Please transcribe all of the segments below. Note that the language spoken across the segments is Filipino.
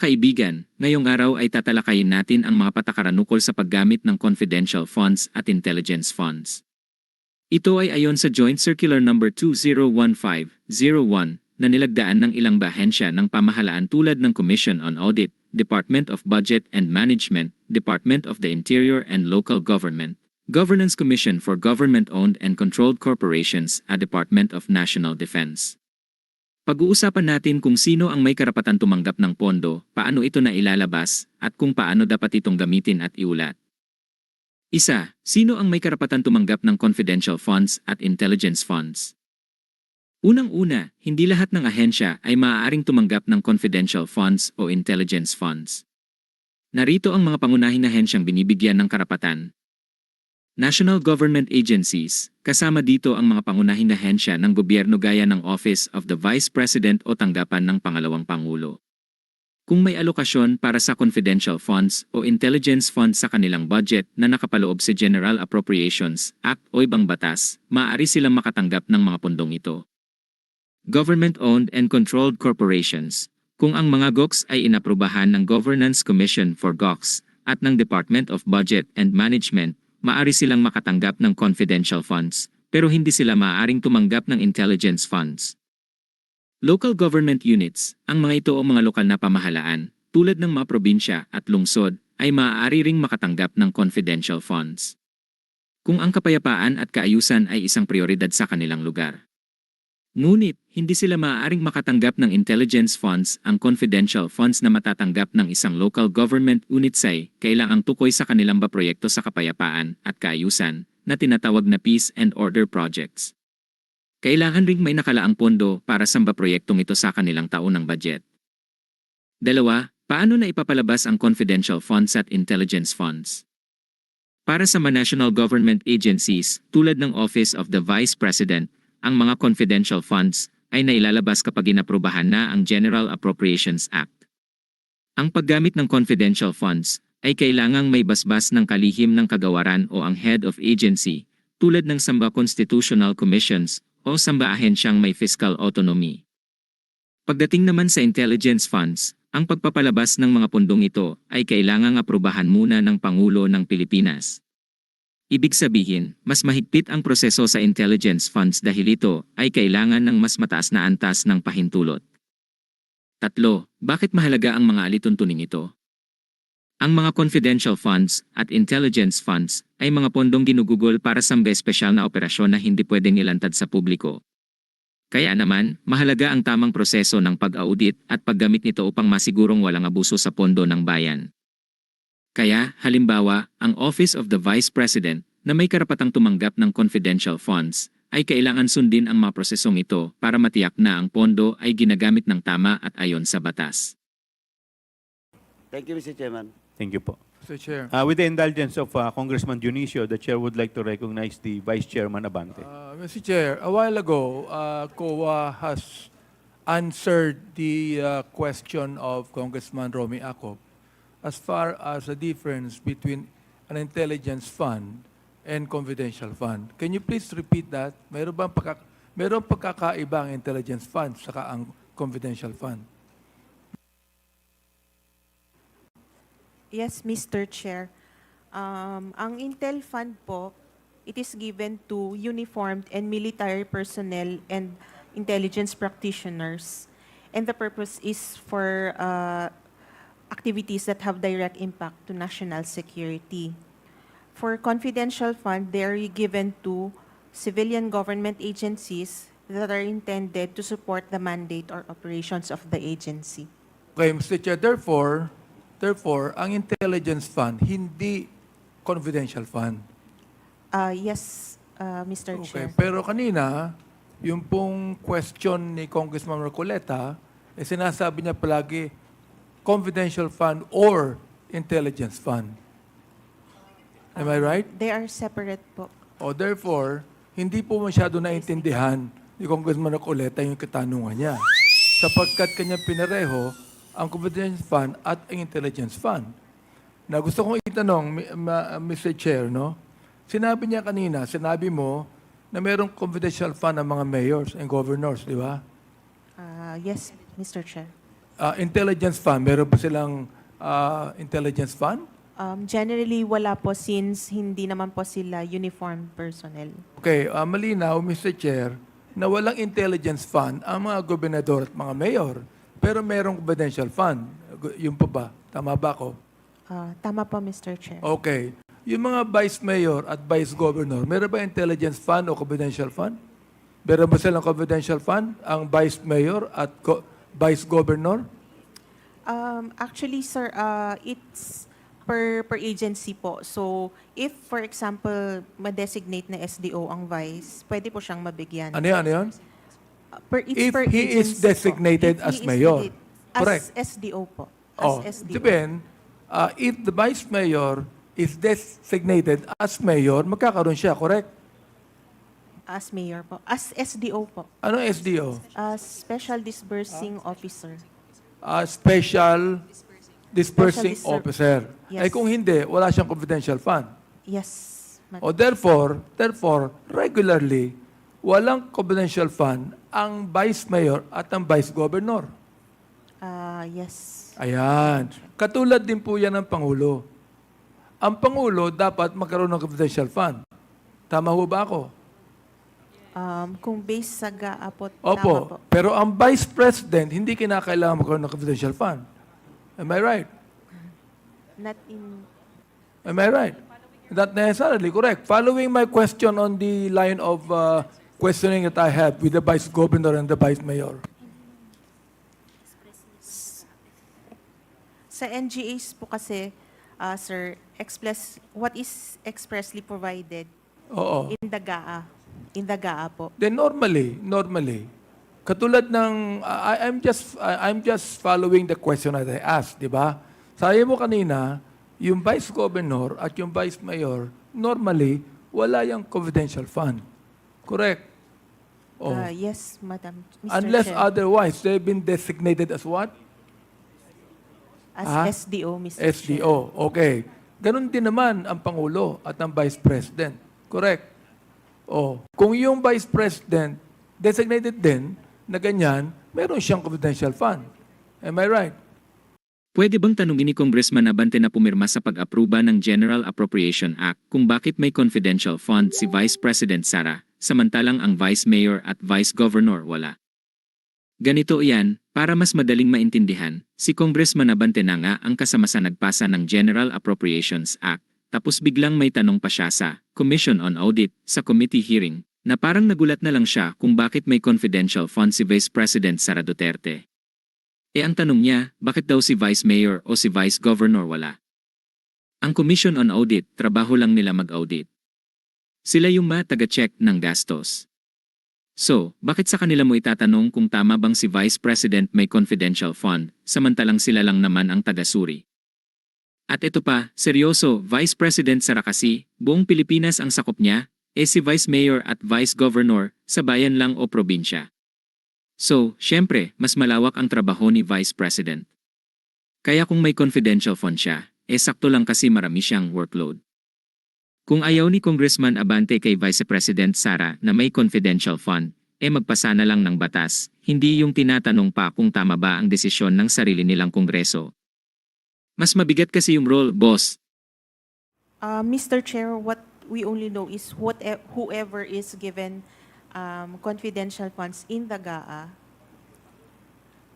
kaibigan, ngayong araw ay tatalakayin natin ang mga patakaran ukol sa paggamit ng confidential funds at intelligence funds. Ito ay ayon sa Joint Circular No. 2015-01 na nilagdaan ng ilang bahensya ng pamahalaan tulad ng Commission on Audit, Department of Budget and Management, Department of the Interior and Local Government, Governance Commission for Government-Owned and Controlled Corporations at Department of National Defense. Pag-uusapan natin kung sino ang may karapatan tumanggap ng pondo, paano ito na ilalabas, at kung paano dapat itong gamitin at iulat. Isa, sino ang may karapatan tumanggap ng confidential funds at intelligence funds? Unang-una, hindi lahat ng ahensya ay maaaring tumanggap ng confidential funds o intelligence funds. Narito ang mga pangunahing ahensyang binibigyan ng karapatan. National government agencies, kasama dito ang mga pangunahing ahensya ng gobyerno gaya ng Office of the Vice President o tanggapan ng Pangalawang Pangulo. Kung may alokasyon para sa confidential funds o intelligence funds sa kanilang budget na nakapaloob sa General Appropriations Act o ibang batas, maaari silang makatanggap ng mga pundong ito. Government-owned and controlled corporations, kung ang mga GOCs ay inaprubahan ng Governance Commission for GOCs at ng Department of Budget and Management, maaari silang makatanggap ng confidential funds, pero hindi sila maaaring tumanggap ng intelligence funds. Local government units, ang mga ito o mga lokal na pamahalaan, tulad ng mga probinsya at lungsod, ay maaari ring makatanggap ng confidential funds. Kung ang kapayapaan at kaayusan ay isang prioridad sa kanilang lugar. Ngunit, hindi sila maaaring makatanggap ng intelligence funds ang confidential funds na matatanggap ng isang local government unit say kailangang tukoy sa kanilang ba proyekto sa kapayapaan at kaayusan na tinatawag na peace and order projects. Kailangan ring may nakalaang pondo para sa ba proyektong ito sa kanilang taon ng budget. Dalawa, paano na ipapalabas ang confidential funds at intelligence funds? Para sa mga national government agencies tulad ng Office of the Vice President, ang mga confidential funds ay nailalabas kapag inaprubahan na ang General Appropriations Act. Ang paggamit ng confidential funds ay kailangang may basbas ng kalihim ng kagawaran o ang head of agency tulad ng samba constitutional commissions o samba ahensyang may fiscal autonomy. Pagdating naman sa intelligence funds, ang pagpapalabas ng mga pundong ito ay kailangang aprubahan muna ng Pangulo ng Pilipinas. Ibig sabihin, mas mahigpit ang proseso sa intelligence funds dahil ito ay kailangan ng mas mataas na antas ng pahintulot. Tatlo, bakit mahalaga ang mga alituntuning ito? Ang mga confidential funds at intelligence funds ay mga pondong ginugugol para sa mga espesyal na operasyon na hindi pwedeng ilantad sa publiko. Kaya naman, mahalaga ang tamang proseso ng pag-audit at paggamit nito upang masigurong walang abuso sa pondo ng bayan. Kaya, halimbawa, ang Office of the Vice President na may karapatang tumanggap ng confidential funds ay kailangan sundin ang mga prosesong ito para matiyak na ang pondo ay ginagamit ng tama at ayon sa batas. Thank you, Mr. Chairman. Thank you po. Mr. Chair. Uh, with the indulgence of uh, Congressman Dionisio, the chair would like to recognize the Vice Chairman Abante. Uh, Mr. Chair, a while ago, uh, COA has answered the uh, question of Congressman Romy Acop as far as the difference between an intelligence fund and confidential fund. Can you please repeat that? Meron bang pagka, meron pagkakaiba ang intelligence fund saka ang confidential fund? Yes, Mr. Chair. Um, ang Intel Fund po, it is given to uniformed and military personnel and intelligence practitioners. And the purpose is for uh, activities that have direct impact to national security. For confidential fund, they are given to civilian government agencies that are intended to support the mandate or operations of the agency. Okay, Mr. Chair, therefore, therefore, ang intelligence fund, hindi confidential fund. Uh, yes, uh, Mr. Okay, Chair. pero kanina, yung pong question ni Congressman Marcoleta, eh sinasabi niya palagi, confidential fund or intelligence fund. Am I right? They are separate po. O therefore, hindi po masyado naintindihan ni Congressman Marcoleta yung katanungan niya. Sapagkat kanya pinareho ang confidential fund at ang intelligence fund. Na gusto kong itanong, Mr. Chair, no? Sinabi niya kanina, sinabi mo na mayroong confidential fund ng mga mayors and governors, di ba? Uh, yes, Mr. Chair. Ah, intelligence fund, meron ba silang ah, intelligence fund? Um, generally, wala po since hindi naman po sila uniformed personnel. Okay, ah, malinaw, Mr. Chair, na walang intelligence fund ang mga gobernador at mga mayor. Pero merong confidential fund. Yung pa ba? Tama ba ako? Ah, tama po, Mr. Chair. Okay. Yung mga vice mayor at vice governor, meron ba intelligence fund o confidential fund? Meron ba silang confidential fund ang vice mayor at co- vice governor? Um, actually, sir, uh, it's per per agency po. So, if for example, ma-designate na SDO ang vice, pwede po siyang mabigyan. Ano yan? Ano yan? Uh, per, it's If per he is agency po. designated If as he is mayor. dedi- As Correct. SDO po. As Oh, SDO. sabihin, uh, if the vice mayor is designated as mayor, magkakaroon siya, correct? As mayor po. As SDO po. Ano SDO? As Special Disbursing Officer. Uh, special dispersing Special disper- officer. Yes. Eh kung hindi, wala siyang confidential fund. Yes. ma'am. O therefore, therefore, regularly, walang confidential fund ang vice mayor at ang vice governor. Ah, yes. Ayan. Katulad din po yan ng Pangulo. Ang Pangulo dapat magkaroon ng confidential fund. Tama ho ba ako? Um, kung based sa GAA po, tama po. Opo. Pero ang Vice President, hindi kinakailangan magkaroon ng confidential fund. Am I right? Not in... Am I right? Not necessarily correct. Following my question on the line of uh, questioning that I have with the Vice Governor and the Vice Mayor. Sa NGAs po kasi, ah, sir, express, what is expressly provided Oo. in the GAA? In the GAA po. Then normally, normally, katulad ng I, I'm just I, I'm just following the question that I asked, 'di ba? Sabi mo kanina, yung vice governor at yung vice mayor, normally wala yung confidential fund. Correct? Oh. Ah, yes, Madam Mr. Unless Chair. otherwise they've been designated as what? As Ah? SDO, Mr. Chair. SDO. Okay. Ganon din naman ang Pangulo at ang Vice President. Correct? Oh, kung yung Vice President designated din na ganyan, meron siyang confidential fund. Am I right? Pwede bang tanungin ni Congressman Abante na pumirma sa pag-aproba ng General Appropriation Act kung bakit may confidential fund si Vice President Sara, samantalang ang Vice Mayor at Vice Governor wala? Ganito iyan, para mas madaling maintindihan, si Congressman Abante na nga ang kasama sa nagpasa ng General Appropriations Act, tapos biglang may tanong pa siya sa Commission on Audit sa committee hearing, na parang nagulat na lang siya kung bakit may confidential fund si Vice President Sara Duterte. E ang tanong niya, bakit daw si Vice Mayor o si Vice Governor wala? Ang Commission on Audit, trabaho lang nila mag-audit. Sila yung mga taga-check ng gastos. So, bakit sa kanila mo itatanong kung tama bang si Vice President may confidential fund, samantalang sila lang naman ang taga-suri? At ito pa, seryoso, Vice President Sara kasi, buong Pilipinas ang sakop niya, eh si Vice Mayor at Vice Governor, sa bayan lang o probinsya. So, syempre, mas malawak ang trabaho ni Vice President. Kaya kung may confidential fund siya, eh sakto lang kasi marami siyang workload. Kung ayaw ni Congressman Abante kay Vice President Sara na may confidential fund, eh magpasa na lang ng batas, hindi yung tinatanong pa kung tama ba ang desisyon ng sarili nilang kongreso. Mas mabigat kasi yung role, boss. Uh, Mr. Chair, what we only know is what whoever is given um, confidential funds in the GAA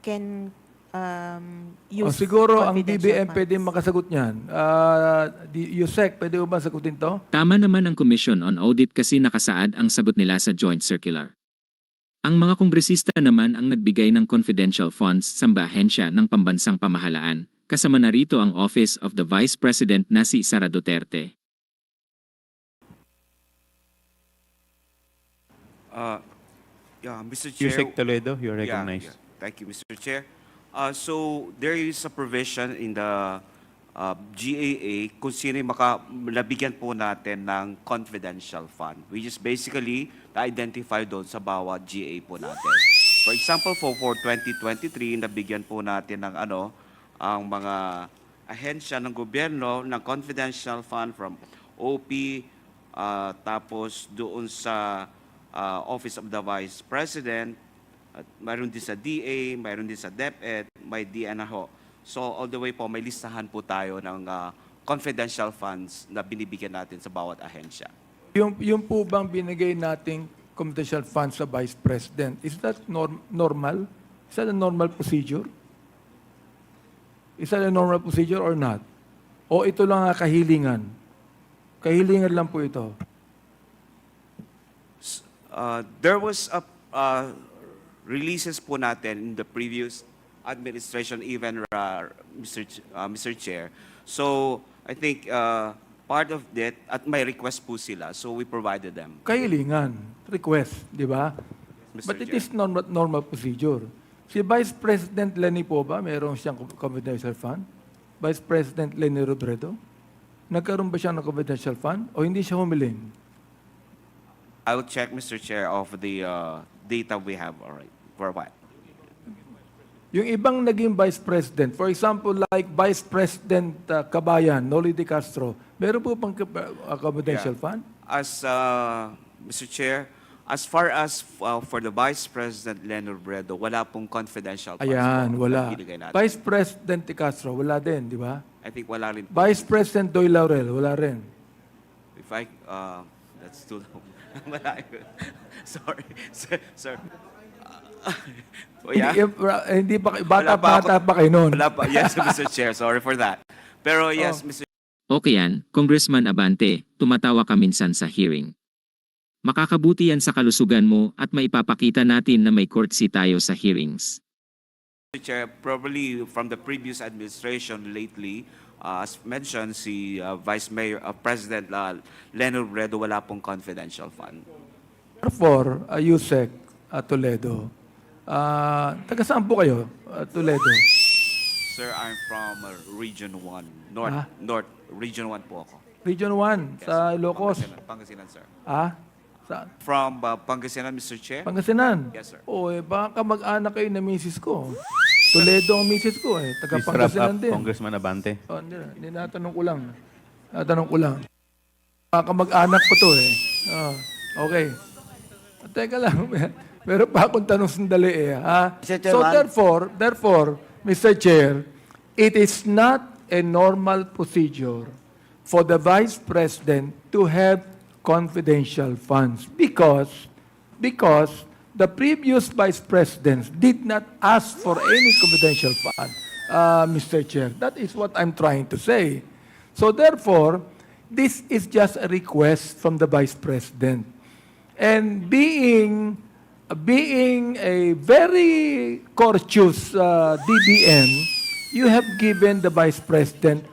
can um, use O siguro ang DBM funds. pwede makasagot niyan. Uh, USEC, pwede mo ba sagutin to? Tama naman ang Commission on Audit kasi nakasaad ang sagot nila sa Joint Circular. Ang mga kongresista naman ang nagbigay ng confidential funds sa bahensya ng pambansang pamahalaan, kasama na rito ang Office of the Vice President na si Sara Duterte. Uh, yeah, Mr. Chair. Yusek Toledo, you're Yeah, recognized. yeah. Thank you, Mr. Chair. Uh, so there is a provision in the uh, GAA kung sino yung maka, nabigyan po natin ng confidential fund, which is basically na-identify doon sa bawat GA po natin. For example, for, for 2023, nabigyan po natin ng ano, ang mga ahensya ng gobyerno ng confidential fund from OP, uh, tapos doon sa uh, Office of the Vice President, at mayroon din sa DA, mayroon din sa DepEd, may DNR. So all the way po, may listahan po tayo ng ah, confidential funds na binibigyan natin sa bawat ahensya. Yung, yung po bang binigay nating confidential funds sa Vice President, is that norm- normal? Is that a normal procedure? Is that a normal procedure or not? O ito lang ang kahilingan? Kahilingan lang po ito. Uh, there was a uh, releases po natin in the previous administration even uh, Mr. Ch- uh, Mr. Chair. So I think uh, part of that at may request po sila so we provided them. Kahilingan, request, di ba? Mr. But it Chair. is normal, normal procedure. Si Vice President Lenny po ba, mayroon siyang confidential fund? Vice President Lenny Robredo? Nagkaroon ba siya ng confidential fund? O hindi siya humiling? I will check Mr. Chair of the uh, data we have already for what. Yung ibang naging Vice President, for example, like Vice President uh, Kabayan, Noli De Castro, meron po bang uh, confidential Yeah. fund? As uh, Mr. Chair, as far as uh, for the Vice President Leonard Bredo, wala pong confidential funds Ayan, na wala. binigay natin. Vice President De Castro, wala din, di ba? I think wala rin. Vice President Doy Laurel, wala rin. If I, uh, that's too long. Wala. Sorry, sir. sir. Uh, oh, yeah? Hindi, eh, hindi pa, Wala bata, pa ako- bata pa kayo noon. Wala pa. Yes, Mr. Chair. Sorry for that. Pero yes, Oh. Mr. Okay yan, Congressman Abante, tumatawa ka minsan sa hearing. Makakabuti yan sa kalusugan mo at maipapakita natin na may courtesy tayo sa hearings. Chair, probably from the previous administration lately, uh, as mentioned, si uh, Vice Mayor, uh, President uh, Leonard Bredo, wala pong confidential fund. Therefore, uh, Yusek uh, Toledo, uh, taga saan po kayo, uh, Toledo? Sir, I'm from uh, Region 1, North, Ah. North, Region 1 po ako. Region 1, sa Ilocos. Pangasinan, Pangasinan, sir. Ah? Sa From uh, Pangasinan, Mr. Chair? Pangasinan? Yes, sir. O, eh, baka mag-anak kayo na misis ko. Toledo ang misis ko eh. Taga Please wrap Pangasinan up, din. Congressman Abante. Oh, hindi, na. hindi natanong ko lang. Natanong ko lang. Baka mag-anak ko to eh. Oh, okay. Teka lang, meron pa akong tanong sandali eh. Ha? Mr. So Chairman. therefore, therefore, Mr. Chair, it is not a normal procedure for the Vice President to have confidential funds because because the previous Vice Presidents did not ask for any confidential fund, uh, Mr. Chair. That is what I'm trying to say. So therefore, this is just a request from the Vice President. And being being a very courteous uh, DBM, you have given the Vice President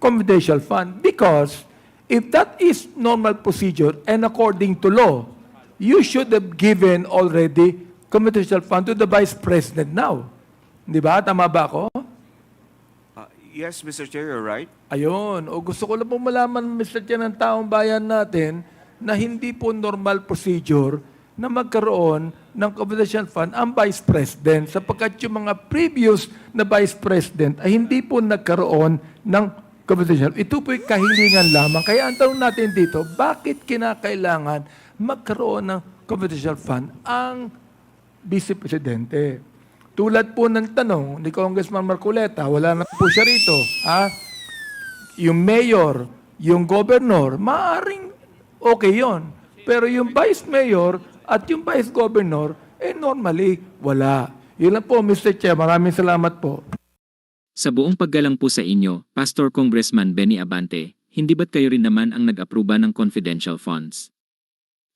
confidential fund because if that is normal procedure and according to law, you should have given already confidential fund to the Vice President now. Di ba? Tama ba ako? Uh, yes, Mr. Chair, you're right. Ayun. O gusto ko lang pong malaman, Mr. Chair, ng taong bayan natin na hindi po normal procedure na magkaroon ng confidential fund ang Vice President sapagkat yung mga previous na Vice President ay hindi po nagkaroon ng confidential. Ito po'y kahilingan lamang. Kaya ang tanong natin dito, bakit kinakailangan magkaroon ng confidential fund ang Vice Presidente? Tulad po ng tanong ni Congressman Marcoleta, wala na po siya rito. Ha? yung mayor, yung governor, maaring okay yon. Pero yung vice mayor at yung vice governor, eh normally, wala. Yun lang po, Mr. Chair. Maraming salamat po. Sa buong paggalang po sa inyo, Pastor Congressman Benny Abante, hindi ba't kayo rin naman ang nag-aproba ng confidential funds?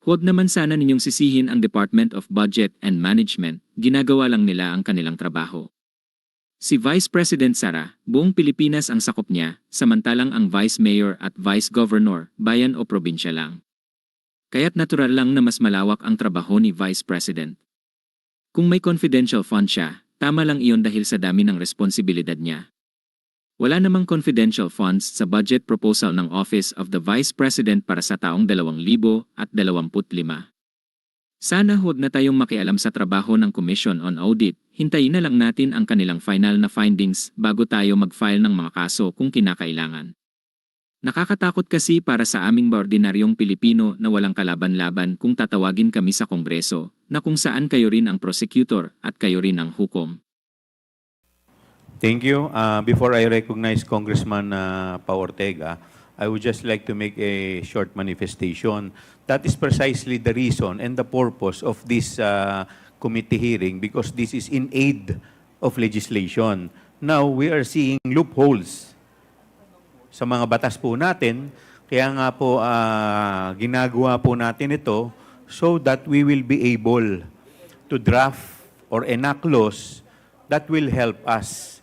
Huwag naman sana ninyong sisihin ang Department of Budget and Management, ginagawa lang nila ang kanilang trabaho. Si Vice President Sara, buong Pilipinas ang sakop niya, samantalang ang Vice Mayor at Vice Governor, bayan o probinsya lang. Kaya't natural lang na mas malawak ang trabaho ni Vice President. Kung may confidential fund siya, tama lang iyon dahil sa dami ng responsibilidad niya. Wala namang confidential funds sa budget proposal ng Office of the Vice President para sa taong 2025. Sana huwag na tayong makialam sa trabaho ng Commission on Audit, hintayin na lang natin ang kanilang final na findings bago tayo mag-file ng mga kaso kung kinakailangan. Nakakatakot kasi para sa aming ordinaryong Pilipino na walang kalaban-laban kung tatawagin kami sa Kongreso, na kung saan kayo rin ang prosecutor at kayo rin ang hukom. Thank you. Uh, before I recognize Congressman uh, Pao Ortega, I would just like to make a short manifestation. That is precisely the reason and the purpose of this uh, committee hearing because this is in aid of legislation. Now, we are seeing loopholes sa mga batas po natin. Kaya nga po, ah, ginagawa po natin ito so that we will be able to draft or enact laws that will help us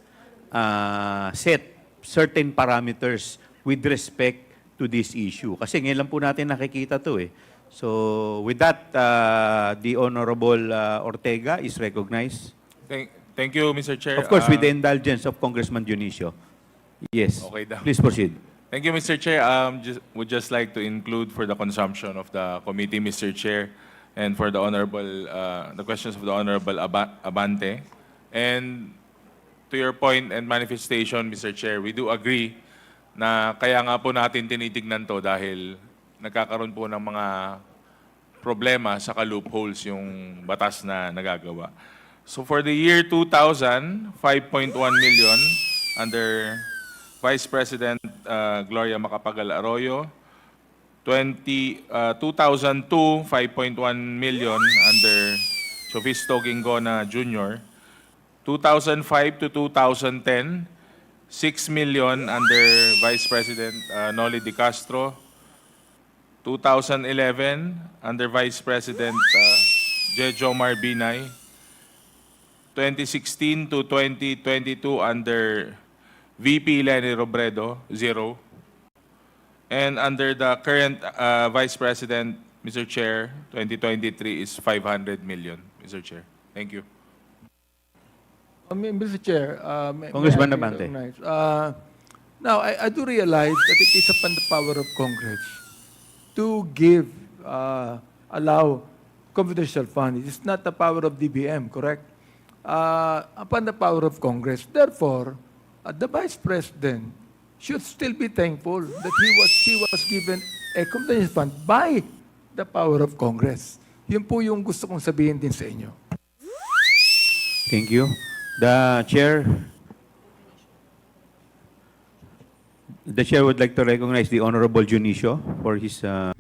ah, set certain parameters with respect to this issue. Kasi ngayon lang po natin nakikita to eh. So with that, ah, the Honorable ah, Ortega is recognized. Thank, thank you, Mr. Chair. Of course, with the Uh, indulgence of Congressman Dionisio. Yes. Okay daw. Please proceed. Thank you, Mr. Chair. Um, just, would just like to include for the consumption of the committee, Mr. Chair, and for the honorable, uh, the questions of the honorable Aba- Abante. And to your point and manifestation, Mr. Chair, we do agree na kaya nga po natin tinitignan to dahil nagkakaroon po ng mga problema sa loopholes yung batas na nagagawa. So for the year 2000, 5.1 million under Vice President uh, Gloria Macapagal Arroyo. 20, uh, 2002, 5.1 million under Sofisto Gingona Jr. 2005 to 2010, 6 million under Vice President uh, Noli Di Castro. 2011, under Vice President uh, Jejo Marbinay. 2016 to 2022 under VP Lenny Robredo, zero. And under the current uh, Vice President, Mr. Chair, 2023 is 500 million, Mr. Chair. Thank you. Mean, Mr. Chair, uh, may, Congressman may I be Abante. recognized? Uh, now, I, I do realize that it is upon the power of Congress to give, uh, allow confidential funds. It's not the power of DBM, correct? Uh, upon the power of Congress. Therefore, uh, the Vice President should still be thankful that he was, he was given a confidential fund by the power of Congress. Yun po yung gusto kong sabihin din sa inyo. Thank you. The chair, the chair would like to recognize the Honorable Junicio for his uh,